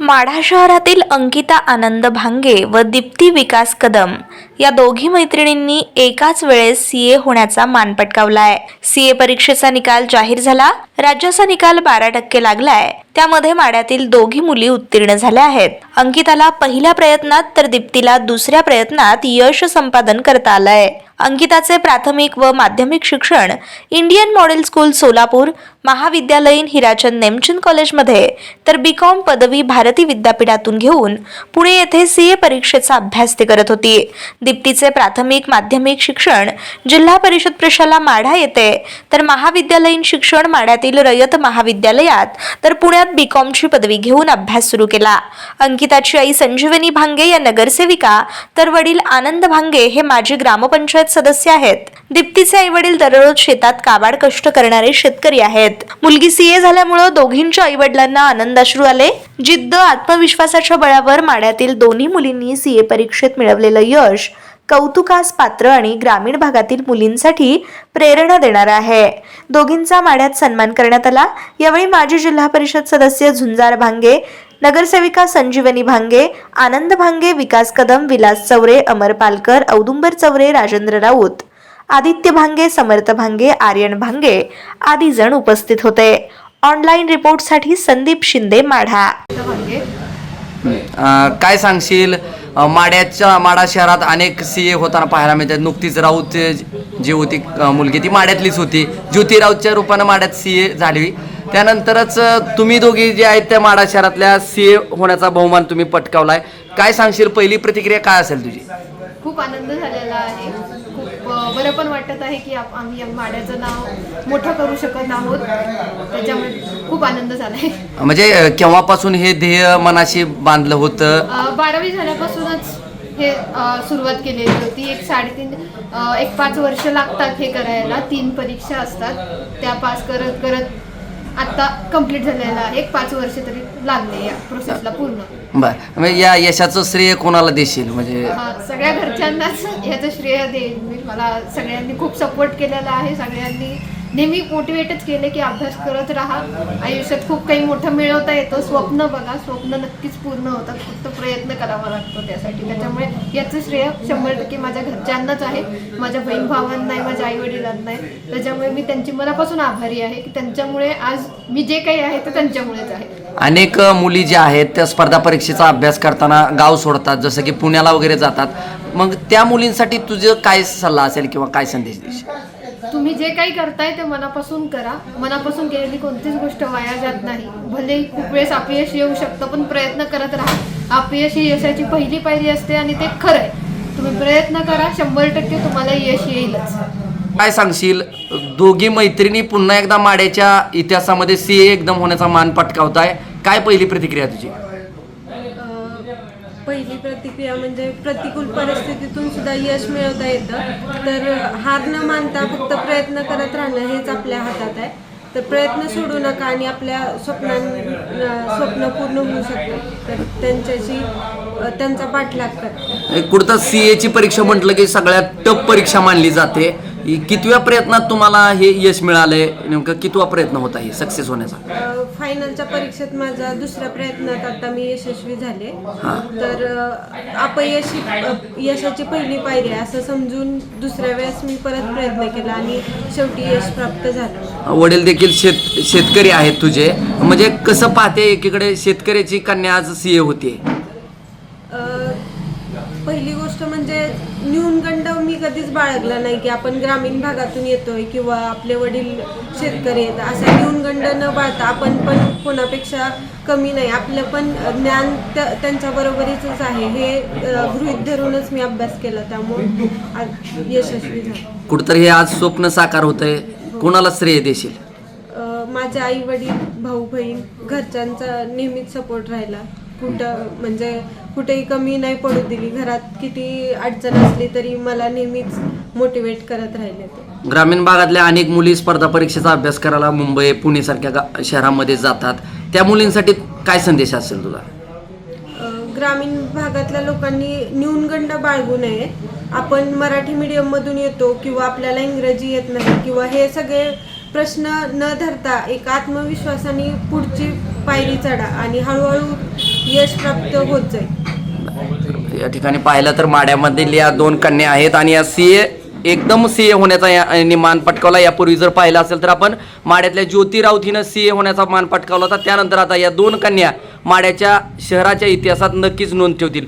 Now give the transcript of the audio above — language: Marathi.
माढा शहरातील अंकिता आनंद भांगे व दीप्ती विकास कदम या दोघी मैत्रिणींनी एकाच वेळेस सीए होण्याचा मान पटकावलाय. सीए परीक्षेचा निकाल जाहीर झाला राज्याचा निकाल बारा टक्के लागलाय. त्यामध्ये माड्यातील दोघी मुली उत्तीर्ण झाल्या आहेत. अंकिताला पहिल्या प्रयत्नात तर दीप्तीला दुसऱ्या प्रयत्नात यश संपादन करता आलंय. अंकिताचे प्राथमिक व माध्यमिक शिक्षण इंडियन मॉडेल स्कूल सोलापूर महाविद्यालयीन हिराचंद नेमचंद कॉलेजमध्ये. तर बी कॉम पदवी भारती विद्यापीठातून घेऊन पुणे येथे सीए परीक्षेचा अभ्यास ते करत होती. दीप्तीचे प्राथमिक माध्यमिक शिक्षण जिल्हा परिषद प्रशाला माढा येथे तर महाविद्यालयीन शिक्षण माढ्यातील रयत महाविद्यालयात तर पुण्यात बी कॉमची पदवी घेऊन अभ्यास सुरू केला. अंकिताची आई संजीवनी भांगे या नगरसेविका तर वडील आनंद भांगे हे माजी ग्रामपंचायत सदस्य आहेत. दीप्तीचे आई वडील दररोज शेतात काबाड कष्ट करणारे शेतकरी आहेत. मुलगी सीए झाल्यामुळं दोघींच्या आई वडिलांना आनंदाश्रू आले. जिद्द आत्मविश्वासाच्या बळावर माड्यातील दोन्ही मुलींनी सीए परीक्षेत मिळवलेलं यश कौतुकास पात्र आणि ग्रामीण भागातील मुलींसाठी प्रेरणा देणारं आहे. दोघींचा माड्यात सन्मान करण्यात आला. यावेळी माजी जिल्हा परिषद सदस्य झुंजार भांगे नगरसेविका संजीवनी भांगे आनंद भांगे विकास कदम विलास चौरे अमर पालकर औदुंबर चौरे राजेंद्र राऊत आदित्य भांगे समर्थ भांगे आर्यन भांगे आदी जण उपस्थित होते. ऑनलाईन रिपोर्टसाठी संदीप शिंदे माढा. अ, काय सांगशील? अ, माड्याच्या माडा शहरात अनेक सी ए होताना पाहायला मिळतात. नुकतीच राऊत अ, जी होती अ, मुलगी ती माड्यातलीच होती. ज्योती राऊतच्या रूपानं माड्यात सी ए झाली. त्यानंतरच अ, तुम्ही दोघी जे आहेत त्या माडा शहरातल्या सी ए होण्याचा बहुमान तुम्ही पटकावलाय. काय सांगशील? पहिली प्रतिक्रिया काय असेल तुझी? खूप आनंद झालेला आहे. बरं पण वाटत आहे की आप- आम्ही या माड्याचं नाव मोठं करू शकत आहोत. त्याच्यामुळे खूप आनंद झाला आहे म्हणजे केव्हापासून हे ध्येय मनाशी बांधलं होतं? बारावी झाल्यापासूनच हे सुरुवात केलेली होती. एक साडेतीन एक पाच वर्ष लागतात हे करायला. तीन परीक्षा असतात. त्या पास करत करत आता कंप्लीट झालेलं आहे. एक पाच वर्ष तरी लागले या प्रोसेसला पूर्ण. बर. म्हणजे या यशाचं श्रेय कोणाला देशील? म्हणजे सगळ्या घरच्यांनाच ह्याचं श्रेय देईन मी मला सगळ्यांनी खूप सपोर्ट केलेला आहे. सगळ्यांनी नेहमी मोटिवेटच केले की अभ्यास करत राहा. आयुष्यात खूप काही मोठं मिळवता येतं. स्वप्न बघा. स्वप्न नक्कीच पूर्ण होतात. फक्त प्रयत्न करावा लागतो त्यासाठी. त्याच्यामुळे याचं श्रेय शंभर टक्के माझ्या घरच्यांनाच आहे. माझ्या बहीण भावांना आहे माझ्या आई वडिलांना आहे त्याच्यामुळे मी त्यांची मनापासून आभारी आहे की त्यांच्यामुळे आज मी जे काही आहे ते त्यांच्यामुळेच आहे. अनेक मुली ज्या आहेत त्या स्पर्धा परीक्षेचा अभ्यास करताना गाव सोडतात. जसं की पुण्याला वगैरे जातात. मग त्या मुलींसाठी तुझं काय सल्ला असेल किंवा काय संदेश देशील? तुम्ही जे काही करताय ते मनापासून करा. मनापासून केलेली कोणतीच गोष्ट वाया जात नाही. भले खूप वेळेस अपयश येऊ शकतं पण प्रयत्न करत राहा. अपयश ही यशाची पहिली पायरी असते आणि ते खरं आहे. तुम्ही प्रयत्न करा शंभर टक्के तुम्हाला यश येईलच. काय सांगशील? दोघी मैत्रिणी पुन्हा एकदा माड्याच्या इतिहासामध्ये सी एकदम होण्याचा मान पटकावताय. काय पहिली प्रतिक्रिया तुझी? पहिली प्रतिक्रिया म्हणजे प्रतिकूल परिस्थितीतून सुद्धा यश मिळवता येतं. तर हार न मानता फक्त प्रयत्न करत राहणं हेच आपल्या हातात आहे. तर प्रयत्न सोडू नका आणि आपल्या स्वप्नां स्वप्न पूर्ण होऊ शकतात तर त्यांच्याशी त्यांचा पाठलाग करतात कुठं सी एची परीक्षा म्हटलं की सगळ्यात टफ परीक्षा मानली जाते. कितव्या प्रयत्नात तुम्हाला हे यश मिळालंय? नेमकं कितवा प्रयत्न होता हे सक्सेस होण्याचा? फायनलच्या परीक्षेत माझा दुसऱ्या प्रयत्नात आता मी यशस्वी झाले. तर अ, अपयश ही यशाची पहिली पायरी आहे असं समजून दुसऱ्या वेळेस मी परत प्रयत्न केला आणि शेवटी यश प्राप्त झालं. वडील देखील शेत शेतकरी आहेत तुझे. म्हणजे कसं पाहते एकीकडे शेतकऱ्याची कन्या आज सी ए होते पहिली गोष्ट म्हणजे न्यूनगंड मी कधीच बाळगला नाही की आपण ग्रामीण भागातून येतोय किंवा आपले वडील शेतकरी आहेत. असा न्यूनगंड न बाळता आपण पण कोणापेक्षा कमी नाही. आपलं पण ज्ञान त्या त्यांच्या बरोबरीचंच आहे. हे गृहीत धरूनच मी अभ्यास केला. त्यामुळे यशस्वी झाले. कुठंतरी हे आज स्वप्न साकार होतंय. कोणाला श्रेय देशील? माझे आई वडील भाऊ बहीण घरच्यांचा नेहमीच सपोर्ट राहिला. कुठं म्हणजे कुठेही कमी नाही पडू दिली. घरात किती अडचण असली तरी मला नेहमीच मोटिवेट करत राहिले ते. ग्रामीण भागातल्या अनेक मुली स्पर्धा परीक्षेचा अभ्यास करायला मुंबई पुणे सारख्या गा- शहरामध्ये जातात. त्या मुलींसाठी काय संदेश असेल तुला? अ, ग्रामीण भागातल्या लोकांनी न्यूनगंड बाळगू नये. आपण मराठी मीडियममधून येतो किंवा आपल्याला इंग्रजी येत नाही किंवा हे सगळे प्रश्न न धरता एक आत्मविश्वासाने पुढची पायरी चढा आणि हळूहळू यश प्राप्त होत जाईल. या ठिकाणी पाहिलं तर माड्यामधील या दोन कन्या आहेत आणि या सी ए एकदम सी ए होण्याचा या यांनी मान पटकावला. यापूर्वी जर पाहिलं असेल तर आपण माड्यातल्या ज्योती राऊत हिनं सी ए होण्याचा मान पटकावला होता. त्यानंतर आता या दोन कन्या माड्याच्या शहराच्या इतिहासात नक्कीच नोंद ठेवतील.